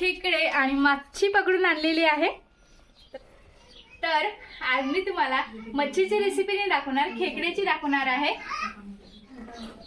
खेकडे आणि मच्छी पकडून आणलेली आहे. तर आज मी तुम्हाला मच्छीची रेसिपी नाही दाखवणार खेकड्याची दाखवणार आहे.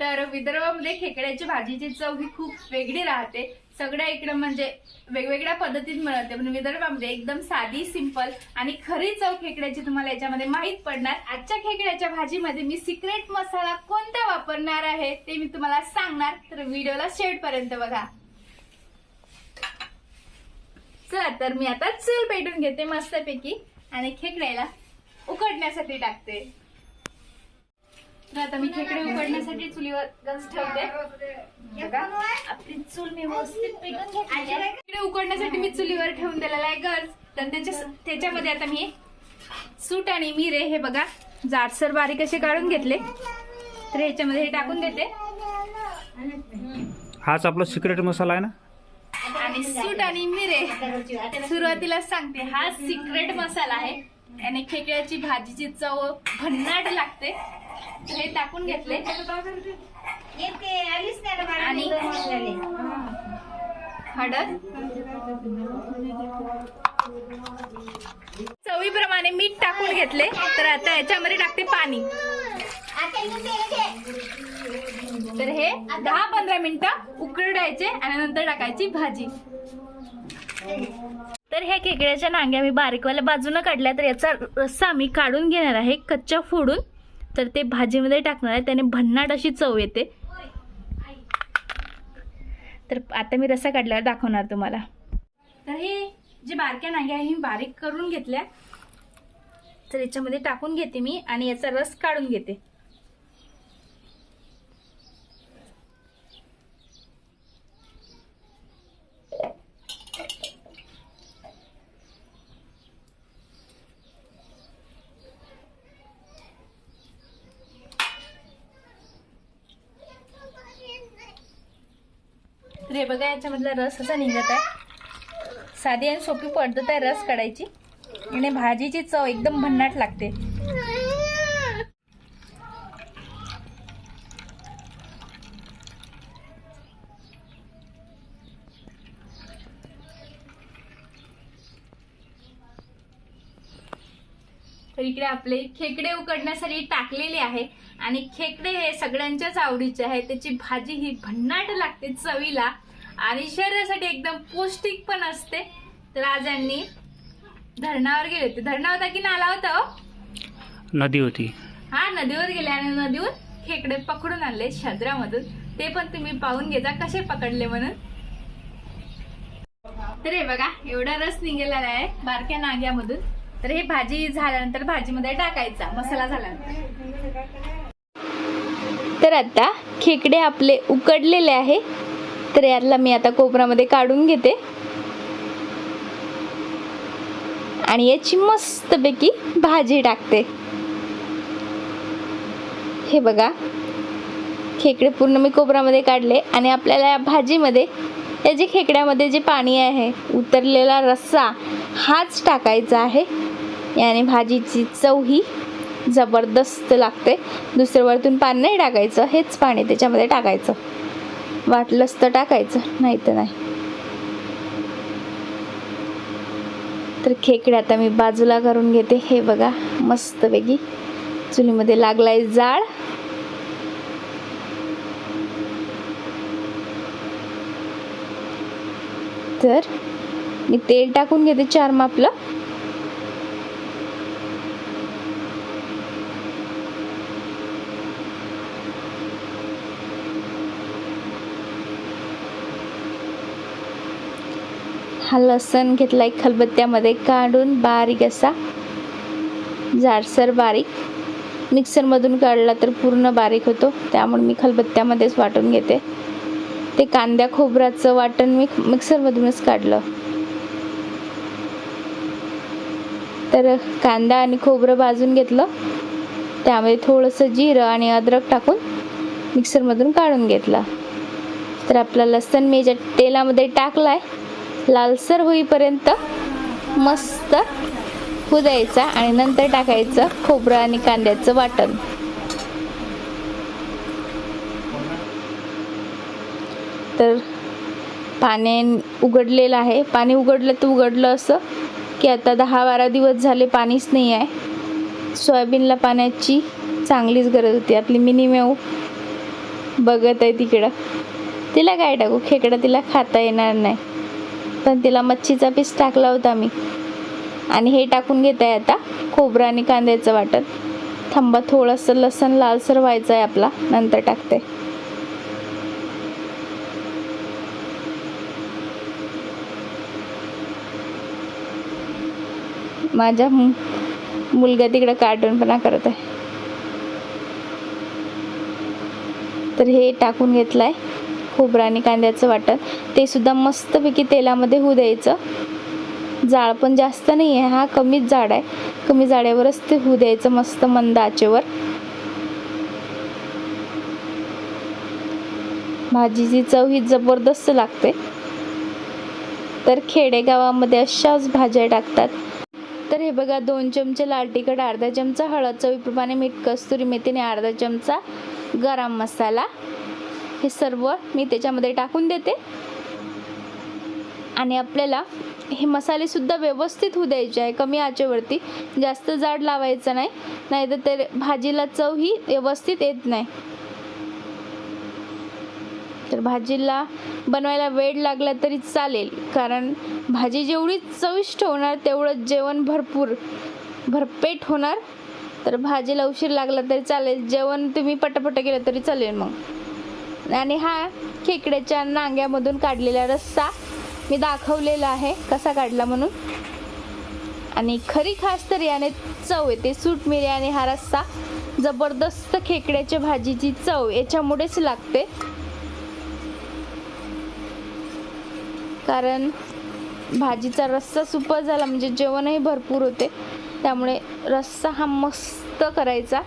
तर विदर्भामध्ये खेकड्याची भाजीची चव ही खूप वेगळी राहते. सगळ्या इकडे म्हणजे वेगवेगळ्या पद्धतीत मिळते पण विदर्भामध्ये एकदम साधी सिंपल आणि खरी चव खेकड्याची तुम्हाला याच्यामध्ये माहीत पडणार. आजच्या खेकड्याच्या भाजीमध्ये मी सिक्रेट मसाला कोणता वापरणार आहे ते मी तुम्हाला सांगणार. तर व्हिडिओला शेवटपर्यंत बघा. चला तर मी आता चूल पेटून घेते मस्तपैकी आणि खेकड्याला उकडण्यासाठी टाकते. तर आता मी खेकडे उकडण्यासाठी चुलीवर गंज ठेवते. आपली चूल मी व्यवस्थित पेटून खेकडे उकडण्यासाठी मी चुलीवर ठेवून दिलेला आहे गंज. तर त्याच्या त्याच्यामध्ये आता मी सूट आणि मिरे हे बघा जाडसर बारीक असे काढून घेतले. तर ह्याच्यामध्ये हे टाकून देते. हाच आपला सिक्रेट मसाला आहे ना? आणि सूट आणि मिरे सुरुवातीला सांगते हा सिक्रेट मसाला आहे. आणि खेकड्याची भाजीची चव भन्नाट लागते. हे टाकून घेतले. आणि हळद. चवीप्रमाणे मीठ टाकून घेतले. तर आता याच्यामध्ये टाकते पाणी. तर हे दहा पंधरा मिनिटं उकडायचे आणि नंतर टाकायची भाजी. तर ह्या खेकड्याच्या नांग्या मी बारीकवाल्या बाजूनं काढल्या तर याचा रस्सा मी काढून घेणार आहे कच्च्या फोडून. तर ते भाजीमध्ये टाकणार आहे. त्याने भन्नाट अशी चव येते. तर आता मी रस्सा काढल्यावर दाखवणार तुम्हाला. तर हे जे बारक्या नांग्या आहे मी बारीक करून घेतल्या. तर याच्यामध्ये टाकून घेते मी आणि याचा रस काढून घेते. हे बघा याच्यामधला रस असा निघत आहे. साधी आणि सोपी पद्धत आहे रस काढायची. आणि भाजीची चव एकदम भन्नाट लागते. तर इकडे आपले खेकडे उकडण्यासाठी टाकलेले आहे. आणि खेकडे हे सगळ्यांच्याच आवडीचे आहे. त्याची भाजी ही भन्नाट लागते चवीला. आणि शरीरासाठी एकदम पौष्टिक पण असते. तर आज यांनी धरणावर गेले होते. धरणा होता की नाला होता हो? नदी होती. हा नदीवर गेले आणि नदीवर खेकडे पकडून आणले शद्रामधून ते पण तुम्ही पाहून घेता कसे पकडले म्हणून. तर हे बघा एवढा रस निघालेला आहे बारक्या नाग्यामधून. तर हे भाजी झाल्यानंतर भाजीमध्ये टाकायचा मसाला झाल्यानंतर. तर आता खेकडे आपले उकडलेले आहे. तर यातला मी आता कोपरामध्ये काढून घेते. आणि याची मस्तपैकी भाजी टाकते. हे बघा. खेकडे पूर्ण मी कोपरामध्ये काढले आणि आपल्याला या भाजीमध्ये या जे खेकड्यामध्ये जे पाणी आहे उतरलेला रस्सा हाच टाकायचा आहे. याने भाजीची चव ही जबरदस्त लागते. दुसरं वरतून पाणी नाही टाकायचं हेच पाणी त्याच्यामध्ये टाकायचं. वाटलंच तर टाकायचं नाही तर नाही. तर खेकडे आता मी बाजूला करून घेते. हे बघा मस्तपैकी चुलीमध्ये लागलाय जाळ. तर मी तेल टाकून घेते चार मापलं. हा लसण घेतला एक खलबत्त्यामध्ये काढून बारीक असा जाडसर बारीक. मिक्सरमधून काढला तर पूर्ण बारीक होतो. त्यामुळे मी खलबत्त्यामध्येच वाटून घेते. ते कांद्या खोबऱ्याचं वाटण मी मिक्सरमधूनच काढलं. तर कांदा आणि खोबरं भाजून घेतलं. त्यामध्ये थोडंसं जिरं आणि अद्रक टाकून मिक्सरमधून काढून घेतला. तर आपला लसण मी ज्या तेलामध्ये टाकलाय लालसर होईपर्यंत मस्त होऊ द्यायचा आणि नंतर टाकायचं खोबरं आणि कांद्याचं वाटण. तर पाणी उघडलेलं आहे. पाणी उघडलं तर उघडलं असं की आता दहा बारा दिवस झाले पाणीच नाही आहे. सोयाबीनला पाण्याची चांगलीच गरज होती. आपली मिनिमेव बघत आहे तिकडं. तिला काय टाकू? खेकडं तिला खाता येणार नाही. पण तिला मच्छीचा पीस टाकला होता मी. आणि हे टाकून घेत आहे आता खोबरं आणि कांद्याचं वाटत थांबा थोडंसं लसण लालसर व्हायचं आहे आपला नंतर टाकते. माझ्या मुलगा तिकडं कार्टूनपणा करत आहे तर हे टाकून घेतलं आहे खोबरं आणि कांद्याचं वाटण. ते सुद्धा मस्तपैकी तेलामध्ये होऊ द्यायचं. जाळ पण जास्त नाही आहे हा कमीच जाड आहे. कमी जाड्यावरच ते होऊ द्यायचं मस्त मंद आचेवर. भाजीची चव ही जबरदस्त लागते. तर खेडेगावामध्ये अशाच भाज्या टाकतात. तर हे बघा दोन चमचे लाल तिखट अर्धा चमचा हळद चवीप्रमाणे मीठ कस्तुरी मेथीने अर्धा चमचा गरम मसाला. हे सर्व मी त्याच्यामध्ये टाकून देते. आणि आपल्याला हे मसालेसुद्धा व्यवस्थित होऊ द्यायचे आहे कमी आचेवरती. जास्त जाड लावायचं नाही नाहीतर ते भाजीला चव ही व्यवस्थित येत नाही. तर भाजीला बनवायला वेळ लागला तरी चालेल कारण भाजी जेवढी चविष्ट होणार तेवढं जेवण भरपूर भरपेट होणार. तर भाजीला उशीर लागला तरी चालेल जेवण तुम्ही पटापट केलं तरी चालेल मग. आणि हा खेकड्याच्या नांग्यामधून काढलेला रस्सा मी दाखवलेला आहे. कसा काढला म्हणून? आणि खरी खास तर याने चव येते. सूट मिरी आणि हा रस्सा जबरदस्त खेकड्याच्या भाजीची चव याच्यामुळेच लागते. कारण भाजीचा रस्सा सुपर झाला म्हणजे जेवणही भरपूर होते. त्यामुळे रस्सा हा मस्त करायचा.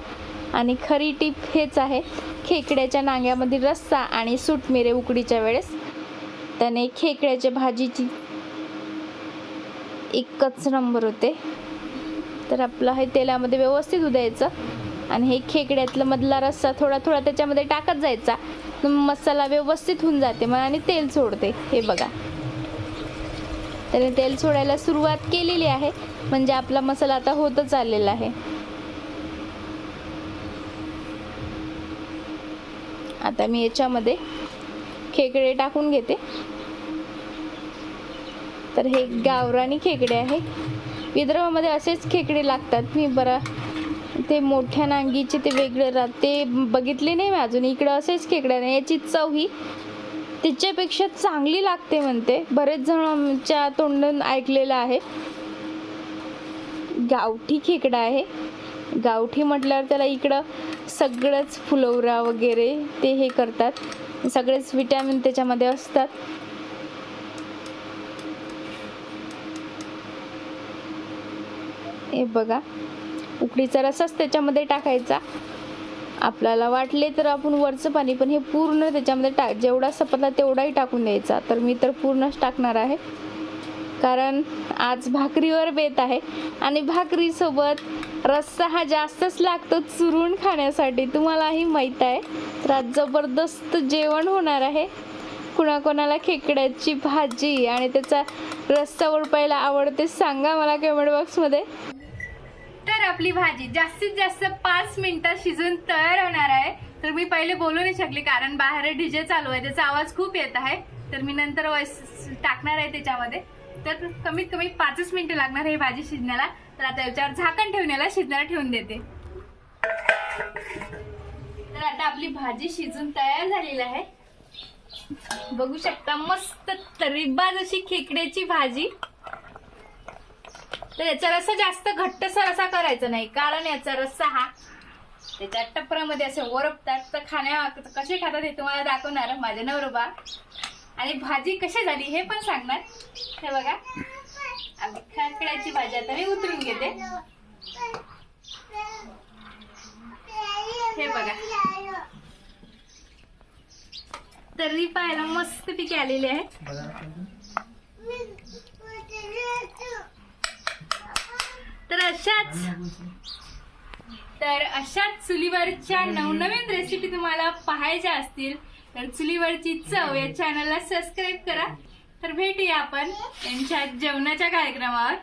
आणि खरी टीप हेच आहे खेकड्याच्या नांग्यामध्ये रस्सा आणि सुटमिरे उकडीच्या वेळेस त्याने खेकड्याच्या भाजीची एकच नंबर होते. तर आपलं हे तेलामध्ये व्यवस्थित उद्यायचं आणि हे खेकड्यातलं मधला रस्सा थोडा थोडा त्याच्यामध्ये टाकत जायचा. मसाला व्यवस्थित होऊन जाते मग आणि तेल सोडते. हे बघा. त्याने तेल सोडायला सुरुवात केलेली आहे. म्हणजे आपला मसाला आता होतच आलेला आहे. आता मी याच्यामध्ये खेकडे टाकून घेते. तर हे गावरानी खेकडे आहे विदर्भामध्ये असेच खेकडे लागतात. मी बरं ते मोठ्या नांगीचे ते वेगळे राहत ते बघितले नाही मी अजून. इकडं असेच खेकडे नाही याची चव ही तिच्यापेक्षा चांगली लागते म्हणते. बरेच जण आमच्या तोंडून ऐकलेलं आहे. गावठी खेकडा आहे. गावठी म्हटल्यावर त्याला इकडं सगळंच फुलवरा वगैरे ते हे करतात. सगळेच विटॅमिन त्याच्यामध्ये असतात. हे बघा उकडीचा रसच त्याच्यामध्ये टाकायचा. आपल्याला वाटले तर आपण वरचं पाणी पण हे पूर्ण त्याच्यामध्ये टाक जेवढा सपतला तेवढाही टाकून द्यायचा. तर मी तर पूर्णच टाकणार आहे. कारण आज भाकरीवर बेत आहे. आणि भाकरीसोबत रस्सा हा जास्तच लागतो चुरून खाण्यासाठी तुम्हालाही माहीत आहे. तर आज जबरदस्त जेवण होणार आहे. कुणाकोणाला खेकड्याची भाजी आणि त्याचा रस्सा उडपायला आवडते सांगा मला कमेंट बॉक्समध्ये तर आपली भाजी जास्तीत जास्त पाच मिनिटात शिजून तयार होणार आहे. तर मी पहिले बोलू नाही शकले कारण बाहेर डीजे चालू आहे त्याचा आवाज खूप येत आहे. तर मी नंतर वॉइस टाकणार आहे त्याच्यामध्ये. तर कमीत कमी पाचच मिनिटं लागणार आहे भाजी शिजण्याला. तर आता याच्यावर झाकण ठेवण्याला याला शिजण्याला ठेवून देते. तर आता आपली भाजी शिजून तयार झालेली आहे. बघू शकता मस्त तरीबाज अशी खेकड्याची भाजी. तर याचा रस्सा जास्त घट्टसर असा करायचा नाही. कारण याचा रस्सा हा त्याच्या टपरामध्ये असे ओरपतात. तर खाण्या कसे खातात हे तुम्हाला दाखवणार. माझ्या नवरोबा आणि भाजी कशी झाली हे पण सांगणार. हे बघा. आम्ही भाजी आता मी उतरून घेते. हे बघा. तरी पाहायला मस्त पिके आलेली आहे. तर अशाच तर अशाच चुलीवरच्या नवनवीन रेसिपी तुम्हाला पाहायच्या असतील तर चुलीवरची चव या चॅनलला सबस्क्राईब करा. तर भेटूया आपण त्यांच्या जेवणाच्या कार्यक्रमावर.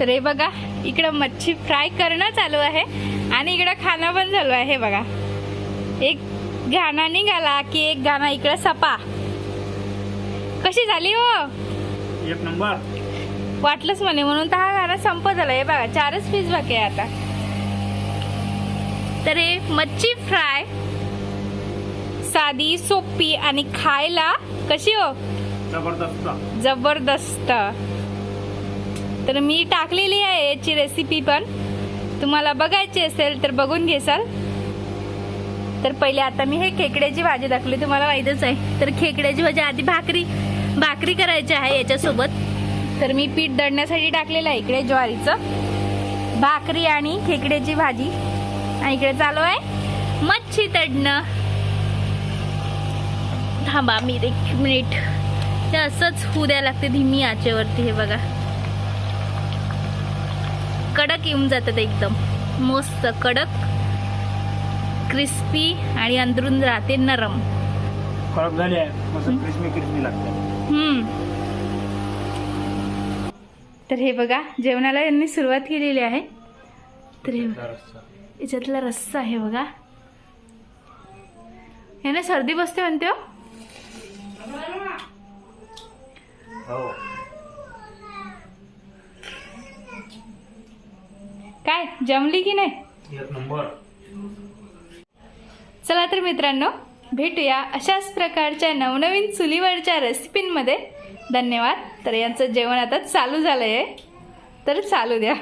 तर हे बघा इकडं मच्छी फ्राय करणं चालू आहे आणि इकडं खाणं पण चालू आहे. हे बघा एक गाणा निघाला की एक गाणा इकडं सपा. कशी झाली हो? एक नंबर. वाटलंच म्हणे म्हणून तर हा गाणं संपत झाला हे बघा चारच पीस बाकी आहे आता. तर हे मच्छी फ्राय साधी सोपी आणि खायला कशी हो? जबरदस्त. जबरदस्त. तर मी टाकलेली आहे याची रेसिपी पण. तुम्हाला बघायची असेल तर बघून घेसाल. तर पहिले आता मी हे खेकड्याची भाजी दाखवली तुम्हाला माहीतच आहे. तर खेकड्याची भाजी आधी भाकरी भाकरी करायची आहे याच्यासोबत. तर मी पीठ दळण्यासाठी टाकलेलं आहे इकडे ज्वारीचं. भाकरी आणि खेकड्याची भाजी. आणि इकडे चालू आहे मच्छी तडणं थांबा मी एक मिनिट. ते असंच होऊ द्यायला लागते धीमी आचेवरती हे बघा. कडक येऊन जातात एकदम. मस्त कडक क्रिस्पी आणि अंदरून राहते नरम. कडक झाली आहे. क्रिस्पी क्रिस्पी लागते. हम्म. तर हे बघा जेवणाला यांनी सुरुवात केलेली आहे. तर हे याच्यातला रस्सा आहे बघा. याने सर्दी बसते म्हणते हो. हो. काय जमली की नाही? चला तर मित्रांनो भेटूया अशाच प्रकारच्या नवनवीन चुलीवरच्या रेसिपींमध्ये धन्यवाद. तर यांचं जेवण आता चालू झालंय. तर चालू द्या.